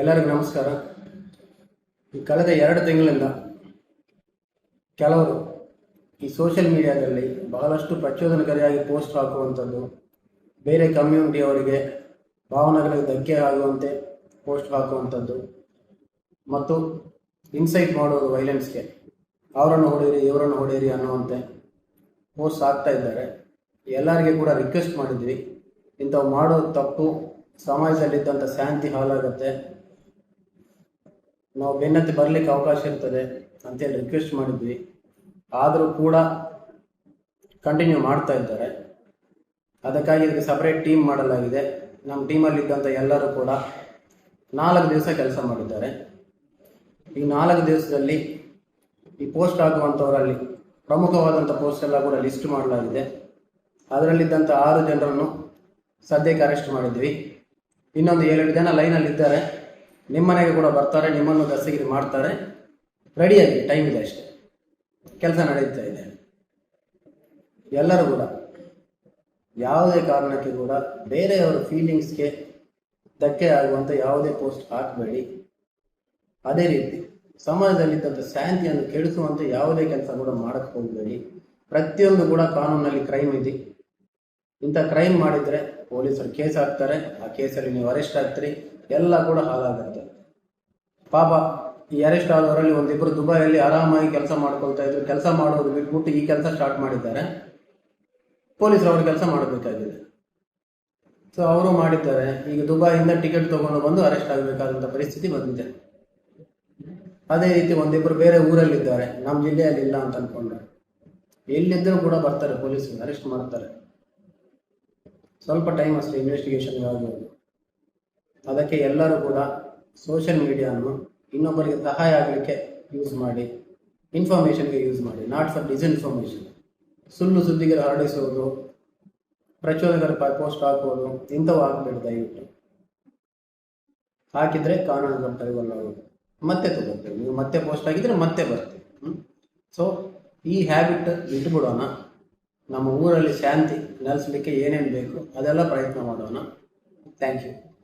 ಎಲ್ಲರಿಗೂ ನಮಸ್ಕಾರ. ಈ ಕಳೆದ ಎರಡು ತಿಂಗಳಿಂದ ಕೆಲವರು ಈ ಸೋಷಿಯಲ್ ಮೀಡಿಯಾದಲ್ಲಿ ಬಹಳಷ್ಟು ಪ್ರಚೋದನಕಾರಿಯಾಗಿ ಪೋಸ್ಟ್ ಹಾಕುವಂಥದ್ದು, ಬೇರೆ ಕಮ್ಯುನಿಟಿಯವರಿಗೆ ಭಾವನೆಗಳಿಗೆ ಧಕ್ಕೆ ಆಗುವಂತೆ ಪೋಸ್ಟ್ ಹಾಕುವಂಥದ್ದು ಮತ್ತು ಇನ್ಸೈಟ್ ಮಾಡೋದು ವೈಲೆನ್ಸ್ಗೆ ಅವರನ್ನು ಹೊಡೆಯಿರಿ, ಇವರನ್ನು ಹೊಡೆಯಿರಿ ಅನ್ನುವಂತೆ ಪೋಸ್ಟ್ ಹಾಕ್ತಾ ಇದ್ದಾರೆ. ಎಲ್ಲರಿಗೆ ಕೂಡ ರಿಕ್ವೆಸ್ಟ್ ಮಾಡಿದ್ವಿ ಇಂಥವು ಮಾಡೋದು ತಪ್ಪು ಸಮಾಜದಲ್ಲಿದ್ದಂಥ ಶಾಂತಿ ಹಾಳಾಗುತ್ತೆ. ನಾವು ಬೆನ್ನತ್ತಿ ಬರಲಿಕ್ಕೆ ಅವಕಾಶ ಇರ್ತದೆ ಅಂತೇಳಿ ರಿಕ್ವೆಸ್ಟ್ ಮಾಡಿದ್ವಿ. ಆದರೂ ಕೂಡ ಕಂಟಿನ್ಯೂ ಮಾಡ್ತಾ ಇದ್ದಾರೆ. ಅದಕ್ಕಾಗಿ ಇದಕ್ಕೆ ಸಪರೇಟ್ ಟೀಮ್ ಮಾಡಲಾಗಿದೆ. ನಮ್ಮ ಟೀಮಲ್ಲಿದ್ದಂಥ ಎಲ್ಲರೂ ಕೂಡ ನಾಲ್ಕು ದಿವಸ ಕೆಲಸ ಮಾಡಿದ್ದಾರೆ. ಈ ನಾಲ್ಕು ದಿವಸದಲ್ಲಿ ಈ ಪೋಸ್ಟ್ ಆಗುವಂಥವರಲ್ಲಿ ಪ್ರಮುಖವಾದಂಥ ಪೋಸ್ಟ್ ಎಲ್ಲ ಕೂಡ ಲಿಸ್ಟ್ ಮಾಡಲಾಗಿದೆ. ಅದರಲ್ಲಿದ್ದಂಥ ಆರು ಜನರನ್ನು ಸದ್ಯಕ್ಕೆ ಅರೆಸ್ಟ್ ಮಾಡಿದ್ವಿ. ಇನ್ನೊಂದು ಏಳೆಂಟು ಜನ ಲೈನಲ್ಲಿ ಇದ್ದಾರೆ ನಿಮ್ಮನೆಗೆ ಕೂಡ ಬರ್ತಾರೆ, ನಿಮ್ಮನ್ನು ದಸಗಿರಿ ಮಾಡ್ತಾರೆ. ರೆಡಿಯಾಗಿ ಟೈಮ್ ಇದೆ ಅಷ್ಟೇ. ಕೆಲಸ ನಡೀತಾ ಇದೆ. ಎಲ್ಲರೂ ಕೂಡ, ಯಾವುದೇ ಕಾರಣಕ್ಕೆ ಕೂಡ ಬೇರೆಯವರ ಫೀಲಿಂಗ್ಸ್ಗೆ ಧಕ್ಕೆ ಆಗುವಂಥ ಯಾವುದೇ ಪೋಸ್ಟ್ ಹಾಕಬೇಡಿ. ಅದೇ ರೀತಿ ಸಮಾಜದಲ್ಲಿದ್ದಂಥ ಶಾಂತಿಯನ್ನು ಕೆಡಿಸುವಂಥ ಯಾವುದೇ ಕೆಲಸ ಕೂಡ ಮಾಡಕ್ಕೆ ಹೋಗಬೇಡಿ. ಪ್ರತಿಯೊಂದು ಕೂಡ ಕಾನೂನಲ್ಲಿ ಕ್ರೈಮ್ ಇದೆ. ಇಂಥ ಕ್ರೈಮ್ ಮಾಡಿದರೆ ಪೊಲೀಸರು ಕೇಸ್ ಹಾಕ್ತಾರೆ. ಆ ಕೇಸಲ್ಲಿ ನೀವು ಅರೆಸ್ಟ್ ಆಗ್ತೀರಿ. ಎಲ್ಲ ಕೂಡ ಹಾಳಾಗುತ್ತೆ. ಪಾಪ ಈ ಅರೆಸ್ಟ್ ಆದವರಲ್ಲಿ ಒಂದಿಬ್ಬರು ದುಬೈಯಲ್ಲಿ ಆರಾಮಾಗಿ ಕೆಲಸ ಮಾಡ್ಕೊಳ್ತಾ ಇದ್ರು. ಕೆಲಸ ಮಾಡೋದು ಬಿಟ್ಬಿಟ್ಟು ಈ ಕೆಲಸ ಸ್ಟಾರ್ಟ್ ಮಾಡಿದ್ದಾರೆ. ಪೊಲೀಸರು ಅವ್ರ ಕೆಲಸ ಮಾಡಬೇಕಾಗಿದೆ. ಸೊ ಅವರು ಮಾಡಿದ್ದಾರೆ. ಈಗ ದುಬೈಯಿಂದ ಟಿಕೆಟ್ ತಗೊಂಡು ಬಂದು ಅರೆಸ್ಟ್ ಆಗಬೇಕಾದಂಥ ಪರಿಸ್ಥಿತಿ ಬಂದಿದೆ. ಅದೇ ರೀತಿ ಒಂದಿಬ್ಬರು ಬೇರೆ ಊರಲ್ಲಿದ್ದಾರೆ. ನಮ್ಮ ಜಿಲ್ಲೆಯಲ್ಲಿ ಇಲ್ಲ ಅಂತ ಅನ್ಕೊಂಡ್ರೆ. ಎಲ್ಲಿದ್ದರೂ ಕೂಡ ಬರ್ತಾರೆ ಪೊಲೀಸರು, ಅರೆಸ್ಟ್ ಮಾಡ್ತಾರೆ. ಸ್ವಲ್ಪ ಟೈಮ್ ಅಷ್ಟೇ ಇನ್ವೆಸ್ಟಿಗೇಷನ್ ಆಗೋದು. ಅದಕ್ಕೆ ಎಲ್ಲರೂ ಕೂಡ ಸೋಷಿಯಲ್ ಮೀಡಿಯಾನು ಇನ್ನೊಬ್ಬರಿಗೆ ಸಹಾಯ ಆಗಲಿಕ್ಕೆ ಯೂಸ್ ಮಾಡಿ ಇನ್ಫಾರ್ಮೇಷನ್ಗೆ ಯೂಸ್ ಮಾಡಿ. ನಾಟ್ ಫಾರ್ ಡಿಸ್ಇನ್ಫಾರ್ಮೇಷನ್ ಸುಳ್ಳು ಸುದ್ದಿಗೆ ಹರಡಿಸೋದು, ಪ್ರಚೋದಕರ ಪೋಸ್ಟ್ ಹಾಕೋದು, ಇಂಥವು ಹಾಕಬೇಡಿ ದಯವಿಟ್ಟು. ಹಾಕಿದ್ರೆ ಕಾನೂನು ಕರ್ತವ್ಯವಾಗುತ್ತೆ ಮತ್ತೆ ತಗೋತೀವಿ. ನೀವು ಮತ್ತೆ ಪೋಸ್ಟ್ ಹಾಕಿದ್ರೆ ಮತ್ತೆ ಬರ್ತೀವಿ. ಸೊ ಈ ಹ್ಯಾಬಿಟ್ ಬಿಟ್ಬಿಡೋಣ. ನಮ್ಮ ಊರಲ್ಲಿ ಶಾಂತಿ ನೆಲೆಸಲಿಕ್ಕೆ ಏನೇನು ಬೇಕು ಅದೆಲ್ಲ ಪ್ರಯತ್ನ ಮಾಡೋಣ. Thank you